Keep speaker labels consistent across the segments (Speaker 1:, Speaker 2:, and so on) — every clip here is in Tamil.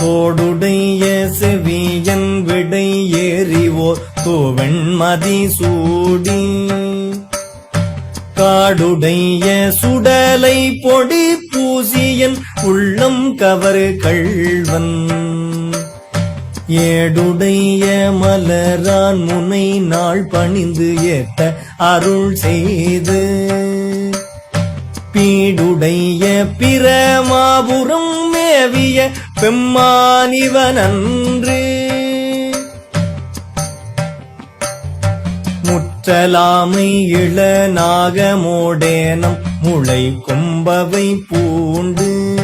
Speaker 1: தோடுடைய செவியன் விடை ஏறிவோர் தோவெண்மதி சூடி. காடுடைய சுடலை பொடி பூசியன் உள்ளம் கவர் கள்வன். ஏடுடைய மலரான் முனை நாள் பணிந்து ஏத்த அருள் செய்து. பீடுடைய பிரமாபுரம் மேவிய பெம்மானிவனன்று. முற்றலாமை இள நாகமோடேனம் முளை கொம்பவை பூண்டு.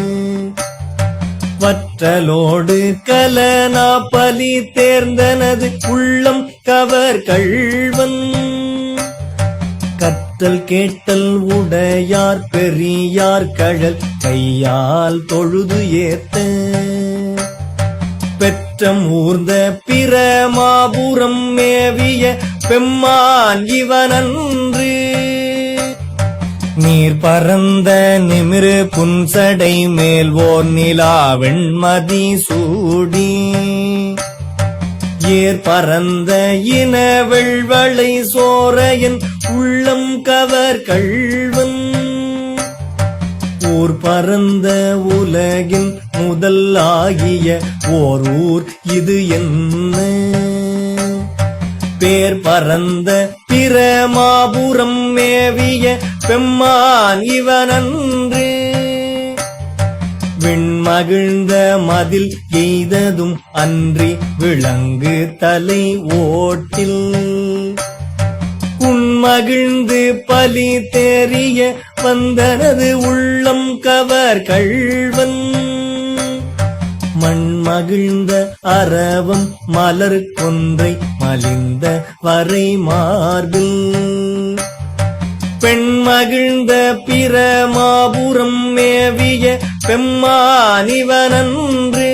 Speaker 1: வற்றலோடு கலனா பலி தேர்ந்தனது உள்ளம் கவர் கள்வன். கற்றல் கேட்டல் உடையார் பெரியார் கழல் கையால் தொழுது ஏத்த. பெற்றம் ஊர்ந்த பிரமாபுரம் மேவிய பெம்மான் இவனன்று. நீர் பரந்த நிமிரு புன்சடை மேல் ஓர் நிலா வெண்மதி சூடி. ஏர் பரந்த இன வெள்வளை சோரையன் உள்ளம் கவர் கள்வன் ஊர் பரந்த உலகின் முதல் ஆகிய ஓர் ஊர் இது என்ன? பேர் பரந்த பிரமாபுரம் மேவிய பெம்மான் இவனன் மகிழ்ந்த மதில் எய்ததும் அன்றி விளங்கு தலை ஓட்டில். உண்மகிழ்ந்து பலி தெரிய வந்தனது உள்ளம் கவர் கள்வன். மண் மகிழ்ந்த அரவம் மலர் கொன்றை மலிந்த வரை மார்பில். பெண் மகிழ்ந்த பிரமாபுரம் மேவிய பெம்மானிவனன்று.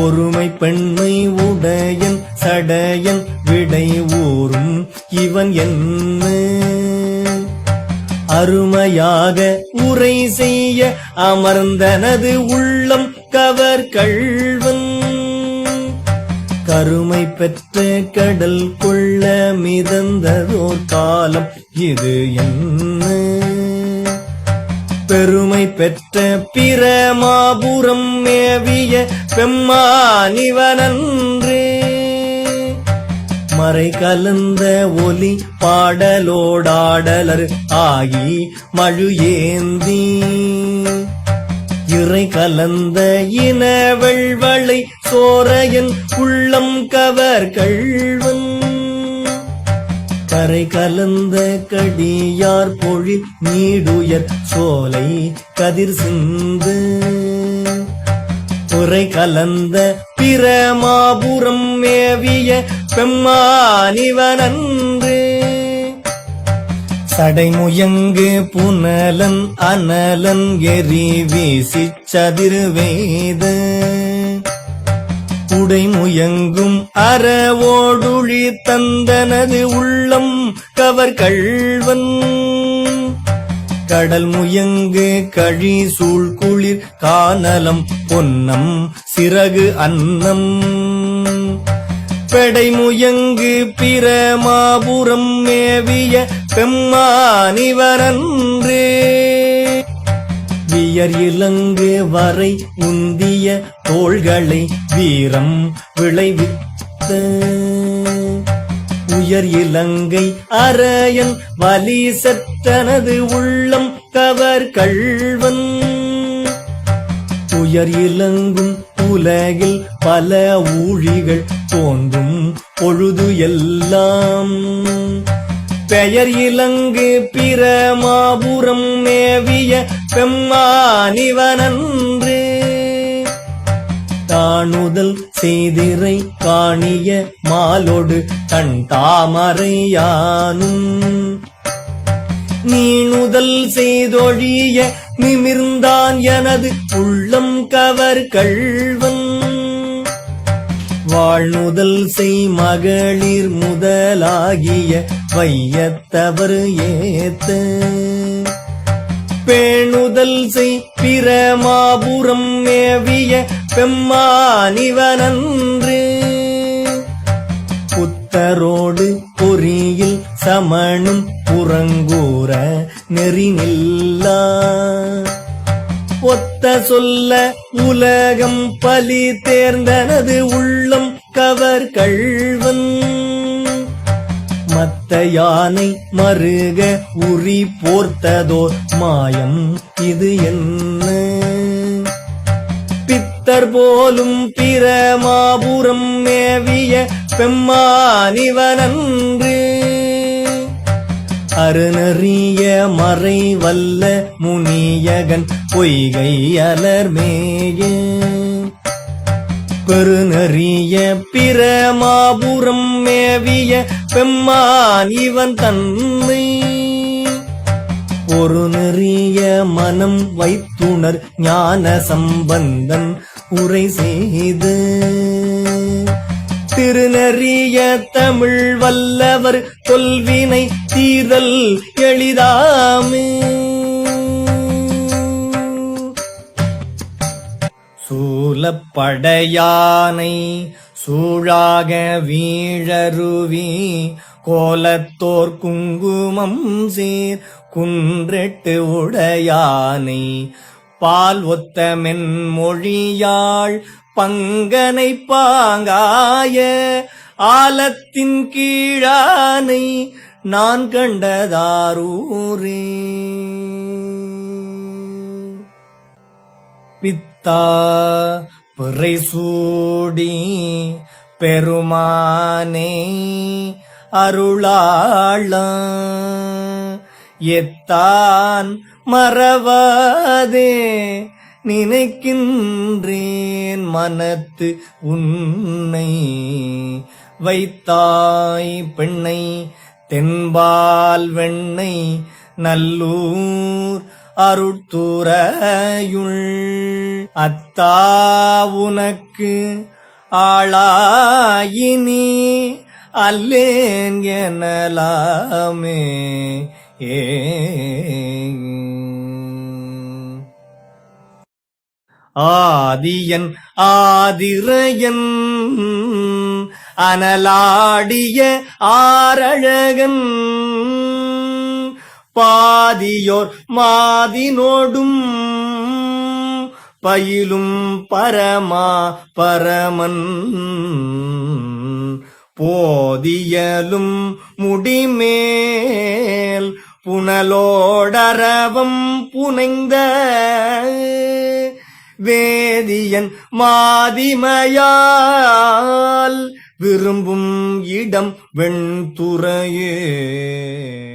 Speaker 1: ஒருமை பெண்மை உடையன் சடையன் விடை ஊரும் இவன் என்ன? அருமையாக உரை செய்ய அமர்ந்தனது உள்ளம் கவர் கள்வன் கருமை பெற்ற கடல் கொள்ள மிதந்ததோ காலம் இது என்ன? பெருமை பெற்ற பிற மாபுரம் மேவிய பெம்மானிவனன்று. மறை கலந்த ஒலி பாடலோடாடலர் ஆகி மழு ஏந்தீ. இறை கலந்த இன வெள்வளை சோரையன் உள்ளம் கவர் கள்வன் கரை கலந்த கடியார் பொழில் நீடுயர் சோலை கதிர் சிந்து. புரை கலந்த பிரமாபுரம் மேவிய பெம்மானிவனன்று சடைமுயங்கு புனலன் அனலன் எரி வீசி சதிர்வேத. உடைமுயங்கும் அறவோடுழி தந்தனது உள்ளம் கவர் கள்வன். கடல் முயங்கு கழி சூழ் குளிர் கானலம் பொன்னம் சிறகு அன்னம். பெடை முயங்கு பிரமாபுரம் மேவிய பெம்மானிவனன்று வியர் இலங்கு வரை உந்திய தோள்களை வீரம் விளைவித்த உயர் இலங்கை அரையன் வலி சற்றனது உள்ளம் கவர் கள்வன். உயர் இலங்கும் உலகில் பல ஊழிகள் தோன்றும் பொழுது எல்லாம். பெயர் இலங்கு பிரமாபுரம் மேவிய பெம்மானிவனன்று. தானுதல் செய்திரை காணிய மாலோடு தன் தாமரையானும் நீணுதல் செய்தொழிய நிமிர்ந்தான் எனது உள்ளம் கவர் கள்வன். வாழ்நுதல் செய் மகளிர் முதலாகிய வையத்தவர் ஏத்த. பேணுதல் செய் பிரமாபுரம் மேவிய பெம்மானிவனன்று. புத்தரோடு பொறியில் சமணும் புறங்கூற நெறி நெறிநில்லா. ஒத்த சொல்ல உலகம் பலி தேர்ந்தனது உள்ளம் கவர் கள்வன். மத்த யானை மருக உரி போர்த்ததோர் மாயம் இது என்ன? பித்தர் போலும் பிரமாபுரம் மேவிய பெம்மானிவனன்று. அருணறிய மறை வல்ல முனியகன் பொய்கை அலர்மேய. பெருநறிய பிரமாபுரம் மேவிய பெம்மான் இவன் தன்மை ஒரு நெறிய மனம் வைத்துணர் ஞான சம்பந்தன் உரை செய்து. திருநறிய தமிழ் வல்லவர் தொல்வினை தீரல் எளிதாமே. சூலப்படையானை சூழாக வீழருவி கோலத்தோர் குங்குமம் சீர் குன்றெட்டு உடையானை. பால் ஒத்த மென்மொழியாள் பங்கனை பாங்காய ஆலத்தின் கீழானை நான் கண்டதாரூரே. பித்தா பிறை சூடி பெருமானே அருளாள எத்தான் மறவாதே. நினைக்கின்றேன் மனத்து உன்னை. வைத்தாய் பெண்ணை தென்பால் வெண்ணை நல்லூர் அருட்துறையுள். அத்தா உனக்கு ஆளாயினி அல்லேன் எனலாமே. ஏ ஆதியன் ஆதிரையன் அனலாடிய ஆரழகன் பாதியோர் மாதினோடும் பயிலும் பரமா பரமன். போதியலும் முடிமேல் புனலோடரவம் புனைந்த வேதியன் மாதிமையால் விரும்பும் இடம் வெண்துறையே.